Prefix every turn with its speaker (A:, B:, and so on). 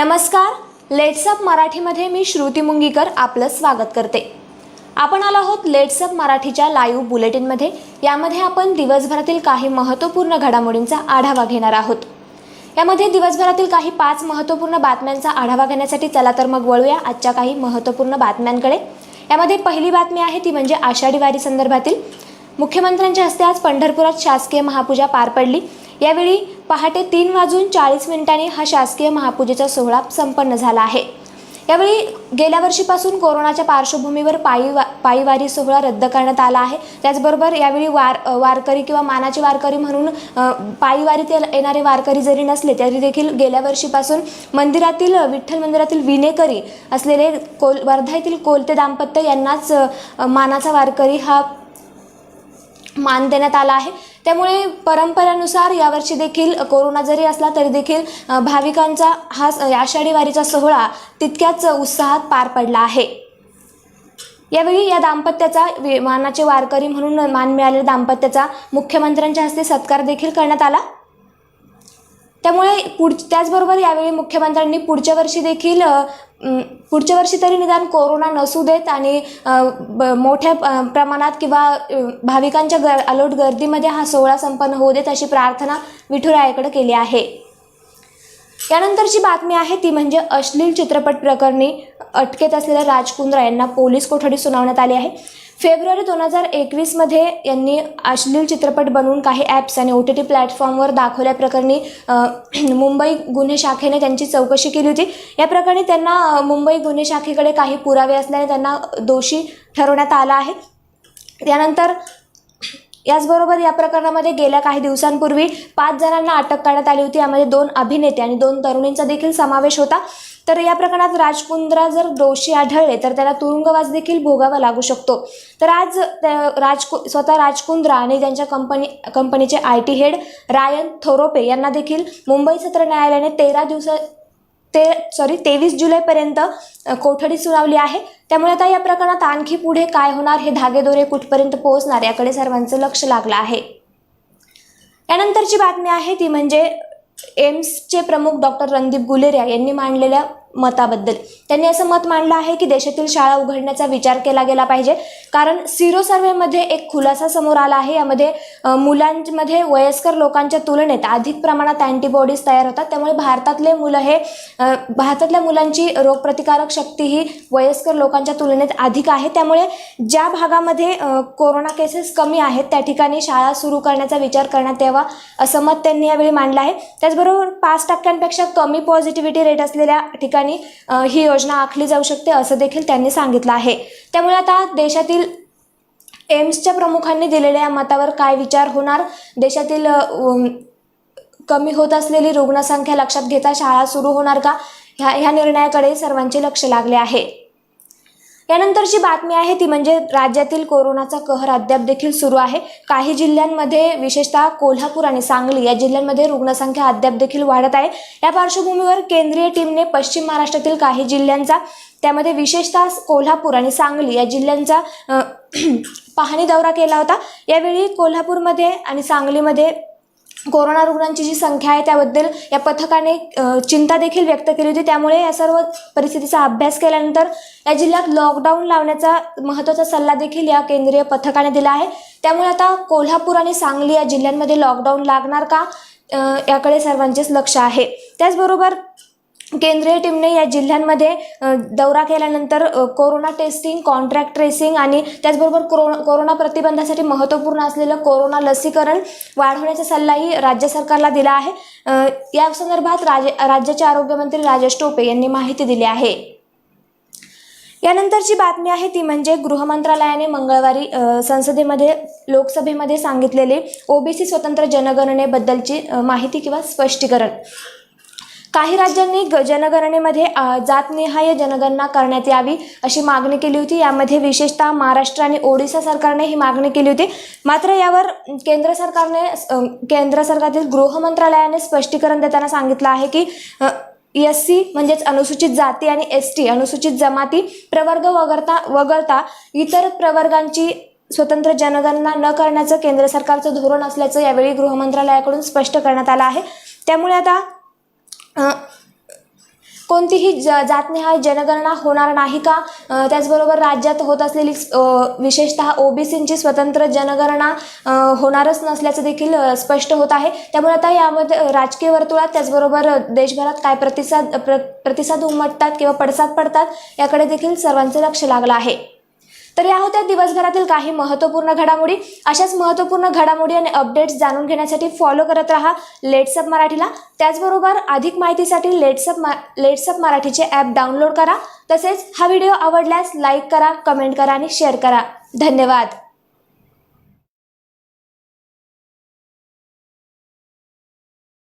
A: नमस्कार. लेट्सअप मराठीमध्ये मी श्रुती मुंगीकर आपलं स्वागत करते. आपण आलो आहोत लेट्सअप मराठीच्या लाईव्ह बुलेटिनमध्ये यामध्ये आपण दिवसभरातील काही महत्त्वपूर्ण घडामोडींचा आढावा घेणार आहोत. यामध्ये दिवसभरातील काही पाच महत्त्वपूर्ण बातम्यांचा आढावा घेण्यासाठी चला तर मग वळूया आजच्या काही महत्त्वपूर्ण बातम्यांकडे. यामध्ये पहिली बातमी आहे ती म्हणजे आषाढी वारी संदर्भातील. मुख्यमंत्र्यांच्या हस्ते आज पंढरपुरात शासकीय महापूजा पार पडली. यावेळी पहाटे तीन वाजून चाळीस मिनिटांनी हा शासकीय महापूजेचा सोहळा संपन्न झाला आहे. यावेळी गेल्या वर्षीपासून कोरोनाच्या पार्श्वभूमीवर पायी वा पायीवारी सोहळा रद्द करण्यात आला आहे. त्याचबरोबर यावेळी वार वारकरी किंवा मानाचे वारकरी म्हणून पायीवारीत येणारे वारकरी जरी नसले तरी देखील गेल्या वर्षीपासून मंदिरातील विठ्ठल मंदिरातील विनेकरी असलेले कोल वर्धा येथील कोलते दाम्पत्य यांनाच मानाचा वारकरी हा मान देण्यात आला आहे. त्यामुळे परंपरानुसार यावर्षी देखील कोरोना जरी असला तरी देखील भाविकांचा हा स- आषाढी वारीचा सोहळा तितक्याच उत्साहात पार पडला आहे. यावेळी या दाम्पत्याचा वि- मानाचे वारकरी म्हणून मान मिळालेल्या दाम्पत्याचा मुख्यमंत्र्यांच्या हस्ते सत्कार देखील करण्यात आला. त्यामुळे पुढ त्याचबरोबर यावेळी मुख्यमंत्र्यांनी पुढच्या वर्षी देखील पुढच्या वर्षी तरी निदान कोरोना नसू देत आणि ब- मोठ्या प्रमाणात किंवा भाविकांच्या गर अलोट गर्दीमध्ये हा सोहळा संपन्न होऊ देत अशी प्रार्थना विठुरायाकडे केली आहे. यानंतरची बातमी आहे ती म्हणजे अश्लील चित्रपट प्रकरणी अटकेत असलेल्या राजकुंद्रा यांना पोलीस कोठडी सुनावण्यात आली आहे. फेब्रुवारी दोन हजार एकवीसमध्ये यांनी अश्लील चित्रपट बनवून काही ॲप्स आणि ओ टी टी प्लॅटफॉर्मवर दाखवल्याप्रकरणी मुंबई गुन्हे शाखेने त्यांची चौकशी केली होती. या प्रकरणी त्यांना मुंबई गुन्हे शाखेकडे काही पुरावे असल्याने त्यांना दोषी ठरवण्यात आला आहे. त्यानंतर याचबरोबर या प्रकरणामध्ये गेल्या काही दिवसांपूर्वी पाच जणांना अटक करण्यात आली होती. यामध्ये दोन अभिनेते आणि दोन तरुणींचा देखील समावेश होता. तर या प्रकरणात राजकुंद्रा जर दोषी आढळले तर त्याला तुरुंगवास देखील भोगावा लागू शकतो. तर आज त्या- राजकु स्वतः राजकुंद्रा आणि त्यांच्या कंपनी कंपनीचे आय टी हेड रायन थोरोपे यांना देखील मुंबई सत्र न्यायालयाने तेरा दिवसा ते सॉरी तेवीस जुलैपर्यंत कोठडी सुनावली आहे. त्यामुळे आता या प्रकरणात आणखी पुढे काय होणार हे धागेदोरे कुठपर्यंत पोहोचणार याकडे सर्वांचं लक्ष लागलं आहे. यानंतरची बातमी आहे ती म्हणजे एम्सचे प्रमुख डॉक्टर रणदीप गुलेरिया यांनी मांडलेल्या मताबद्दल. त्यांनी असं मत मांडलं आहे की देशातील शाळा उघडण्याचा विचार केला गेला पाहिजे. कारण सिरो सर्वेमध्ये एक खुलासा समोर आला आहे. यामध्ये मुलांमध्ये वयस्कर लोकांच्या तुलनेत अधिक प्रमाणात अँटीबॉडीज तयार होतात. त्यामुळे भारतातले मुलं हे भारतातल्या मुलांची रोगप्रतिकारक शक्ती ही वयस्कर लोकांच्या तुलनेत अधिक आहे. त्यामुळे ज्या भागामध्ये कोरोना केसेस कमी आहेत त्या ठिकाणी शाळा सुरू करण्याचा विचार करण्यात यावा असं मत त्यांनी यावेळी मांडलं आहे. त्याचबरोबर पाच टक्क्यांपेक्षा कमी पॉझिटिव्हिटी रेट असलेल्या ठिकाणी ठिकाणी ही योजना आखली जाऊ शकते असं देखील त्यांनी सांगितलं आहे. त्यामुळे आता देशातील एम्सच्या प्रमुखांनी दिलेल्या या मतावर काय विचार होणार? देशातील कमी होत असलेली रुग्णसंख्या लक्षात घेता शाळा सुरू होणार का? ह्या ह्या निर्णयाकडे सर्वांचे लक्ष लागले आहे. यानंतरची बातमी आहे ती म्हणजे राज्यातील कोरोनाचा कहर अद्याप देखील सुरू आहे. काही जिल्ह्यांमध्ये विशेषतः कोल्हापूर आणि सांगली या जिल्ह्यांमध्ये रुग्णसंख्या अद्याप देखील वाढत आहे. या पार्श्वभूमीवर केंद्रीय टीमने पश्चिम महाराष्ट्रातील काही जिल्ह्यांचा त्यामध्ये विशेषतः कोल्हापूर आणि सांगली या जिल्ह्यांचा पाहणी दौरा केला होता. यावेळी कोल्हापूरमध्ये आणि सांगलीमध्ये कोरोना रुग्णांची जी संख्या आहे त्याबद्दल या पथकाने चिंता देखील व्यक्त केली होती. त्यामुळे या सर्व परिस्थितीचा अभ्यास केल्यानंतर या जिल्ह्यात लॉकडाऊन लावण्याचा महत्त्वाचा सल्ला देखील या केंद्रीय पथकाने दिला आहे. त्यामुळे आता कोल्हापूर आणि सांगली या जिल्ह्यांमध्ये लॉकडाऊन लागणार का? याकडे सर्वांचेच लक्ष आहे. त्याचबरोबर केंद्रीय टीमने या जिल्ह्यांमध्ये दौरा केल्यानंतर कोरोना टेस्टिंग कॉन्ट्रॅक्ट ट्रेसिंग आणि त्याचबरोबर कोरोना कोरोना प्रतिबंधासाठी महत्त्वपूर्ण असलेलं कोरोना लसीकरण वाढवण्याचा सल्लाही राज्य सरकारला दिला आहे. या संदर्भात राज राज्याचे आरोग्यमंत्री राजेश टोपे यांनी माहिती दिली आहे. यानंतरची बातमी आहे ती म्हणजे गृहमंत्रालयाने मंगळवारी संसदेमध्ये लोकसभेमध्ये सांगितलेले ओबीसी स्वतंत्र जनगणनेबद्दलची माहिती किंवा स्पष्टीकरण. काही राज्यांनी ग जनगणनेमध्ये जातनिहाय जनगणना करण्यात यावी अशी मागणी केली होती. यामध्ये विशेषतः महाराष्ट्र आणि ओडिशा सरकारने ही मागणी केली होती. मात्र यावर केंद्र सरकारने केंद्र सरकारतील गृह मंत्रालयाने स्पष्टीकरण देताना सांगितलं आहे की एस सी म्हणजेच अनुसूचित जाती आणि एस टी अनुसूचित जमाती प्रवर्ग वगळता वगळता इतर प्रवर्गांची स्वतंत्र जनगणना न करण्याचं केंद्र सरकारचं धोरण असल्याचं यावेळी गृह मंत्रालयाकडून स्पष्ट करण्यात आलं आहे. त्यामुळे आता कोणतीही ज जातनिहाय जनगणना होणार नाही का? त्याचबरोबर राज्यात होत असलेली विशेषतः ओ बी ओबीसींची स्वतंत्र जनगणना होणारच नसल्याचं देखील स्पष्ट होत आहे. त्यामुळे आता यामध्ये राजकीय वर्तुळात त्याचबरोबर देशभरात काय प्रतिसाद प्र प्रतिसाद उमटतात किंवा पडसाद पडतात याकडे देखील सर्वांचं लक्ष लागलं आहे. तर या होत्या दिवसभरातील काही महत्त्वपूर्ण घडामोडी. अशाच महत्त्वपूर्ण घडामोडी आणि अपडेट्स जाणून घेण्यासाठी फॉलो करत राहा लेट्सअप मराठीला. त्याचबरोबर अधिक माहितीसाठी लेट्सअप मा लेट्सअप मराठीचे ॲप डाउनलोड करा. तसेच हा व्हिडिओ आवडल्यास लाईक करा कमेंट करा आणि शेअर करा. धन्यवाद.